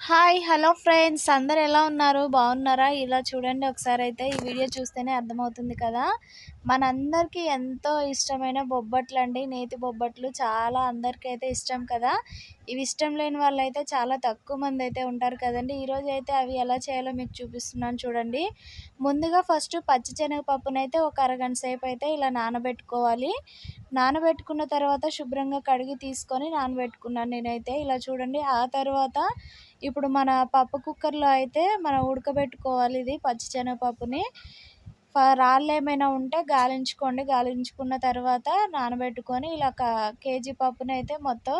Hi hello friends అందరు ఎలా ఉన్నారు? బాగున్నారా? ఇలా చూడండి ఒకసారి అయితే ఈ వీడియో చూస్తేనే అర్థమవుతుంది కదా. మనందరికీ ఎంతో ఇష్టమైన బొబ్బట్లు అండి నేతి బొబ్బట్లు. చాలా అందరికీ అయితే ఇష్టం కదా. ఇవి ఇష్టం లేని వాళ్ళు అయితే చాలా తక్కువ మంది అయితే ఉంటారు కదండి. ఈరోజు అయితే అవి ఎలా చేయాలో మీకు చూపిస్తున్నాను చూడండి. ముందుగా ఫస్ట్ పచ్చి శనగపప్పునైతే ఒక అరగంట సేపు అయితే ఇలా నానబెట్టుకోవాలి. నానబెట్టుకున్న తర్వాత శుభ్రంగా కడిగి తీసుకొని నానబెట్టుకున్నాను నేనైతే. ఇలా చూడండి ఆ తర్వాత ఇప్పుడు మన పప్పు కుక్కర్లో అయితే మనం ఉడకబెట్టుకోవాలి ఇది పచ్చిశనగపప్పుని రాళ్ళు ఏమైనా ఉంటే గాలించుకోండి. గాలించుకున్న తర్వాత నానబెట్టుకొని ఇలా కేజీ పప్పునైతే అయితే మొత్తం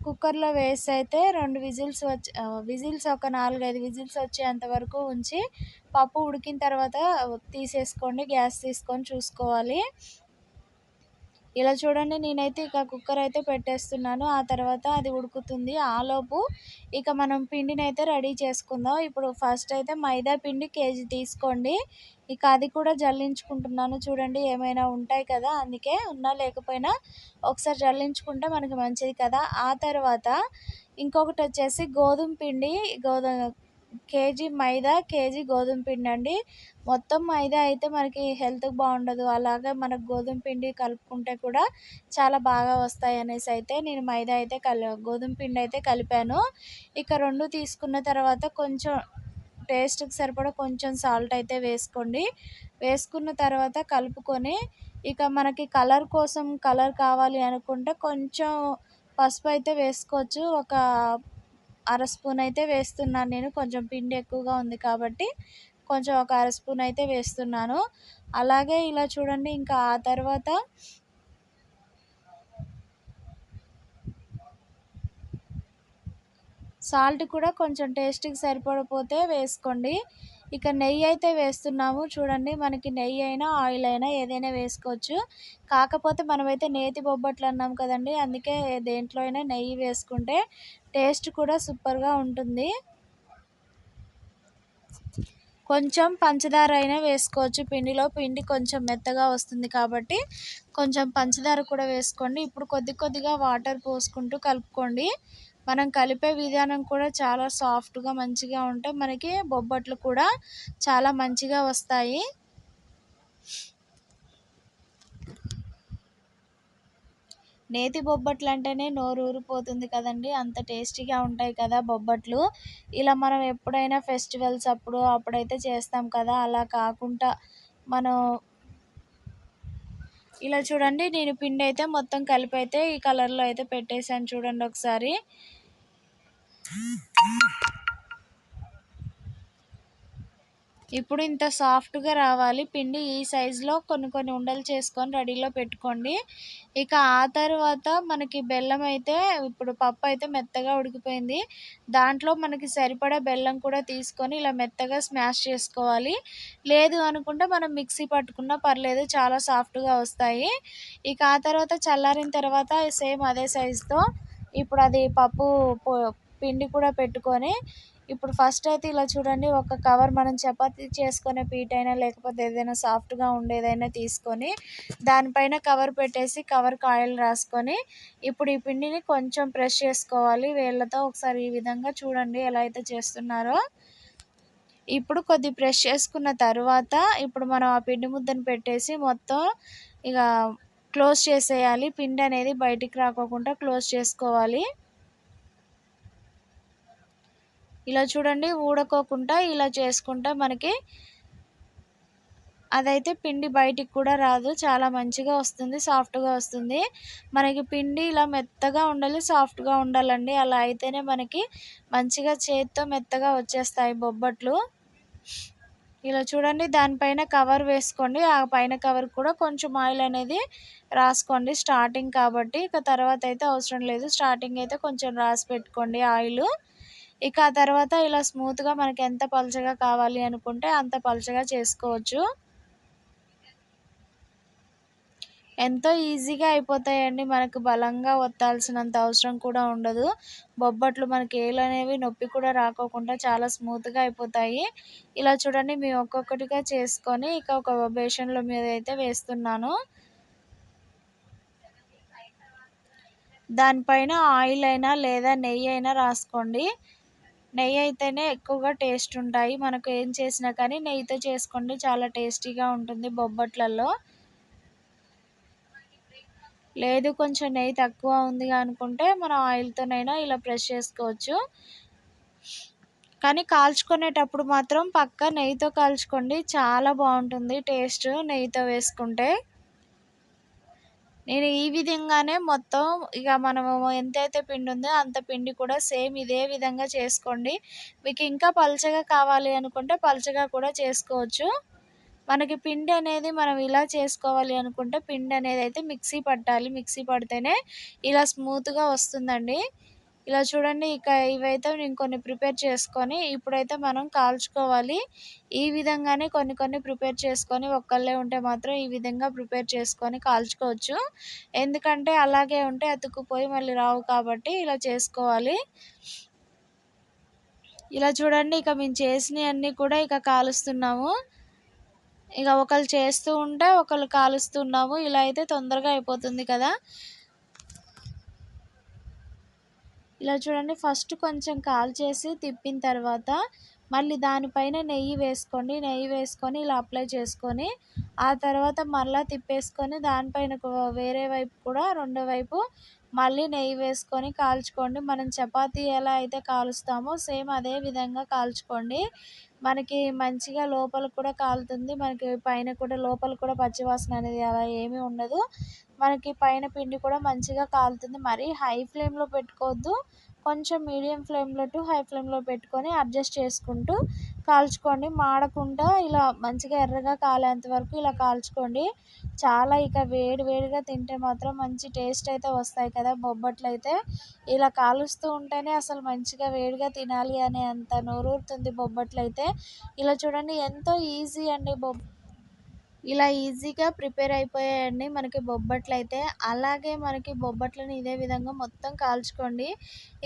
కుక్కర్లో వేసి అయితే రెండు విజిల్స్ వచ్చి విజిల్స్ ఒక నాలుగైదు విజిల్స్ వచ్చేంత వరకు ఉంచి పప్పు ఉడికిన తర్వాత తీసేసుకోండి. గ్యాస్ తీసుకొని చూసుకోవాలి. ఇలా చూడండి నేనైతే ఇక కుక్కర్ అయితే పెట్టేస్తున్నాను. ఆ తర్వాత అది ఉడుకుతుంది. ఆలోపు ఇక మనం పిండిని అయితే రెడీ చేసుకుందాం. ఇప్పుడు ఫస్ట్ అయితే మైదా పిండి కేజీ తీసుకోండి. ఇక అది కూడా జల్లించుకుంటున్నాను. చూడండి ఏమైనా ఉంటాయి కదా అందుకే ఉన్నా లేకపోయినా ఒకసారి జల్లించుకుంటే మనకి మంచిది కదా. ఆ తర్వాత ఇంకొకటి వచ్చేసి గోధుమ పిండి గోధుమ కేజీ మైదా కేజీ గోధుమ పిండి అండి. మొత్తం మైదా అయితే మనకి హెల్త్కి బాగుండదు. అలాగే మనకు గోధుమ పిండి కలుపుకుంటే కూడా చాలా బాగా వస్తాయి అనేసి అయితే నేను మైదా అయితే కలి గోధుమ పిండి అయితే కలిపాను. ఇక రెండు తీసుకున్న తర్వాత కొంచెం టేస్ట్కి సరిపడా కొంచెం సాల్ట్ అయితే వేసుకోండి. వేసుకున్న తర్వాత కలుపుకొని ఇక మనకి కలర్ కోసం కలర్ కావాలి అనుకుంటే కొంచెం పసుపు అయితే వేసుకోవచ్చు. ఒక అర స్పూన్ అయితే వేస్తున్నాను నేను. కొంచెం పిండి ఎక్కువగా ఉంది కాబట్టి కొంచెం ఒక అర స్పూన్ అయితే వేస్తున్నాను. అలాగే ఇలా చూడండి ఇంకా ఆ తర్వాత సాల్ట్ కూడా కొంచెం టేస్ట్కి సరిపడపోతే వేసుకోండి. ఇక నెయ్యి అయితే వేస్తున్నాము. చూడండి మనకి నెయ్యి అయినా ఆయిల్ అయినా ఏదైనా వేసుకోవచ్చు. కాకపోతే మనమైతే నేతి బొబ్బట్లు అన్నాం కదండి అందుకే దేంట్లో అయినా నెయ్యి వేసుకుంటే టేస్ట్ కూడా సూపర్గా ఉంటుంది. కొంచెం పంచదార అయినా వేసుకోవచ్చు. పిండిలో పిండి కొంచెం మెత్తగా వస్తుంది కాబట్టి కొంచెం పంచదార కూడా వేసుకోండి. ఇప్పుడు కొద్ది కొద్దిగా వాటర్ పోసుకుంటూ కలుపుకోండి. మనం కలిపే విధానం కూడా చాలా సాఫ్ట్గా మంచిగా ఉంటే మనకి బొబ్బట్లు కూడా చాలా మంచిగా వస్తాయి. నేతి బొబ్బట్లు అంటేనే నోరు ఊరిపోతుంది కదండి. అంత టేస్టీగా ఉంటాయి కదా బొబ్బట్లు. ఇలా మనం ఎప్పుడైనా ఫెస్టివల్స్ అప్పుడు అప్పుడైతే చేస్తాం కదా. అలా కాకుండా మనం ఇలా చూడండి నేను పిండి అయితే మొత్తం కలిపి అయితే ఈ కలర్లో అయితే పెట్టేశాను చూడండి ఒకసారి. ఇప్పుడు ఇంత సాఫ్ట్గా రావాలి. పిండి ఈ సైజులో కొన్ని కొన్ని ఉండలు చేసుకొని రెడీలో పెట్టుకోండి. ఇక ఆ తర్వాత మనకి బెల్లం అయితే ఇప్పుడు పప్పు అయితే మెత్తగా ఉడికిపోయింది. దాంట్లో మనకి సరిపడా బెల్లం కూడా తీసుకొని ఇలా మెత్తగా స్మాష్ చేసుకోవాలి. లేదు అనుకుంటే మనం మిక్సీ పట్టుకున్నా పర్లేదు చాలా సాఫ్ట్గా వస్తాయి. ఇక ఆ తర్వాత చల్లారిన తర్వాత సేమ్ అదే సైజుతో ఇప్పుడు అది పప్పు పిండి కూడా పెట్టుకొని ఇప్పుడు ఫస్ట్ అయితే ఇలా చూడండి ఒక కవర్ మనం చపాతీ చేసుకునే పీట్ అయినా లేకపోతే ఏదైనా సాఫ్ట్గా ఉండేదైనా తీసుకొని దానిపైన కవర్ పెట్టేసి కవర్ ఆయిల్ రాసుకొని ఇప్పుడు ఈ పిండిని కొంచెం ప్రెస్ చేసుకోవాలి. వేళ్ళతో ఒకసారి ఈ విధంగా చూడండి ఎలా అయితే చేస్తున్నారో. ఇప్పుడు కొద్ది ప్రెస్ చేసుకున్న తర్వాత ఇప్పుడు మనం ఆ పిండి ముద్దను పెట్టేసి మొత్తం ఇక క్లోజ్ చేసేయాలి. పిండి అనేది బయటికి రాకోకుండా క్లోజ్ చేసుకోవాలి. ఇలా చూడండి ఊడకోకుండా ఇలా చేసుకుంటే మనకి అదైతే పిండి బయటికి కూడా రాదు. చాలా మంచిగా వస్తుంది సాఫ్ట్గా వస్తుంది. మనకి పిండి ఇలా మెత్తగా ఉండాలి సాఫ్ట్గా ఉండాలండి. అలా అయితేనే మనకి మంచిగా చేతితో మెత్తగా వచ్చేస్తాయి బొబ్బట్లు. ఇలా చూడండి దానిపైన కవర్ వేసుకోండి. ఆ పైన కవర్ కూడా కొంచెం ఆయిల్ అనేది రాసుకోండి స్టార్టింగ్ కాబట్టి. ఇక తర్వాత అయితే అవసరం లేదు. స్టార్టింగ్ అయితే కొంచెం రాసి పెట్టుకోండి ఆయిల్. ఇక ఆ తర్వాత ఇలా స్మూత్గా మనకి ఎంత పలుచగా కావాలి అనుకుంటే అంత పలుచగా చేసుకోవచ్చు. ఎంతో ఈజీగా అయిపోతాయండి. మనకు బలంగా ఒత్తాల్సినంత అవసరం కూడా ఉండదు. బొబ్బట్లు మనకి ఏలు అనేవి నొప్పి కూడా రాకోకుండా చాలా స్మూత్గా అయిపోతాయి. ఇలా చూడండి మేము ఒక్కొక్కటిగా చేసుకొని ఇక ఒక బేషన్ల మీద అయితే వేస్తున్నాను. దానిపైన ఆయిల్ అయినా లేదా నెయ్యి అయినా రాసుకోండి. నెయ్యి అయితేనే ఎక్కువగా టేస్ట్ ఉంటాయి. మనకు ఏం చేసినా కానీ నెయ్యితో చేసుకోండి. చాలా టేస్టీగా ఉంటుంది బొబ్బట్లలో. లేదు కొంచెం నెయ్యి తక్కువ ఉంది అనుకుంటే మనం ఆయిల్తోనైనా ఇలా ప్రెస్ చేసుకోవచ్చు. కానీ కాల్చుకునేటప్పుడు మాత్రం పక్క నెయ్యితో కాల్చుకోండి. చాలా బాగుంటుంది టేస్ట్ నెయ్యితో వేసుకుంటే. నేను ఈ విధంగానే మొత్తం ఇక మనము ఎంతైతే పిండి ఉందో అంత పిండి కూడా సేమ్ ఇదే విధంగా చేసుకోండి. మీకు ఇంకా పలుచగా కావాలి అనుకుంటే పలుచగా కూడా చేసుకోవచ్చు. మనకి పిండి అనేది మనం ఇలా చేసుకోవాలి అనుకుంటే పిండి అనేది అయితే మిక్సీ పట్టాలి. మిక్సీ పడితేనే ఇలా స్మూత్గా వస్తుందండి. ఇలా చూడండి ఇక ఇవైతే నేను కొన్ని ప్రిపేర్ చేసుకొని ఇప్పుడైతే మనం కాల్చుకోవాలి. ఈ విధంగానే కొన్ని కొన్ని ప్రిపేర్ చేసుకొని ఒక్కళ్ళే ఉంటే మాత్రం ఈ విధంగా ప్రిపేర్ చేసుకొని కాల్చుకోవచ్చు. ఎందుకంటే అలాగే ఉంటే అతుక్కుపోయి మళ్ళీ రావు కాబట్టి ఇలా చేసుకోవాలి. ఇలా చూడండి ఇక మేము చేసినవన్నీ కూడా ఇక కాలుస్తున్నాము. ఇక ఒకళ్ళు చేస్తూ ఉంటే ఒకళ్ళు కాలుస్తున్నాము. ఇలా అయితే తొందరగా అయిపోతుంది కదా. ఇలా చూడండి. ఫస్ట్ కొంచెం కాల్ చేసి తిప్పిన తర్వాత మళ్ళీ దానిపైన నెయ్యి వేసుకోండి నెయ్యి వేసుకొని ఇలా అప్లై చేసుకొని ఆ తర్వాత మళ్ళీ తిప్పేసుకొని దానిపైన వేరే వైపు కూడా రెండో వైపు మళ్ళీ నెయ్యి వేసుకొని కాల్చుకోండి. మనం చపాతీ ఎలా అయితే కాలుస్తామో సేమ్ అదే విధంగా కాల్చుకోండి. మనకి మంచిగా లోపల కూడా కాలుతుంది. మనకి పైన కూడా లోపల కూడా పచ్చివాసన అనేది అలా ఏమీ ఉండదు. మనకి పైన పిండి కూడా మంచిగా కాలుతుంది. మరీ హై ఫ్లేమ్లో పెట్టుకోవద్దు. కొంచెం మీడియం ఫ్లేమ్లో టు హై ఫ్లేమ్లో పెట్టుకొని అడ్జస్ట్ చేసుకుంటూ కాల్చుకోండి. మాడకుండా ఇలా మంచిగా ఎర్రగా కాలేంత వరకు ఇలా కాల్చుకోండి. చాలా ఇక వేడి వేడిగా తింటే మాత్రం మంచి టేస్ట్ అయితే వస్తాయి కదా బొబ్బట్లు అయితే. ఇలా కాలుస్తూ ఉంటేనే అసలు మంచిగా వేడిగా తినాలి అనే అంత నోరూరుతుంది బొబ్బట్లు అయితే. ఇలా చూడండి ఎంతో ఈజీ అండి బొబ్బ ఇలా ఈజీగా ప్రిపేర్ అయిపోయాయండి మనకి బొబ్బట్లు అయితే అలాగే మనకి బొబ్బట్లను ఇదే విధంగా మొత్తం కాల్చుకోండి.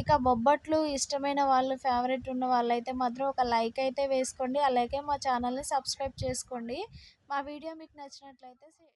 ఇక బొబ్బట్లు ఇష్టమైన వాళ్ళు ఫేవరెట్ ఉన్న వాళ్ళైతే మాత్రం ఒక లైక్ అయితే వేసుకోండి. అలాగే మా ఛానల్ని సబ్స్క్రైబ్ చేసుకోండి. మా వీడియో మీకు నచ్చినట్లయితే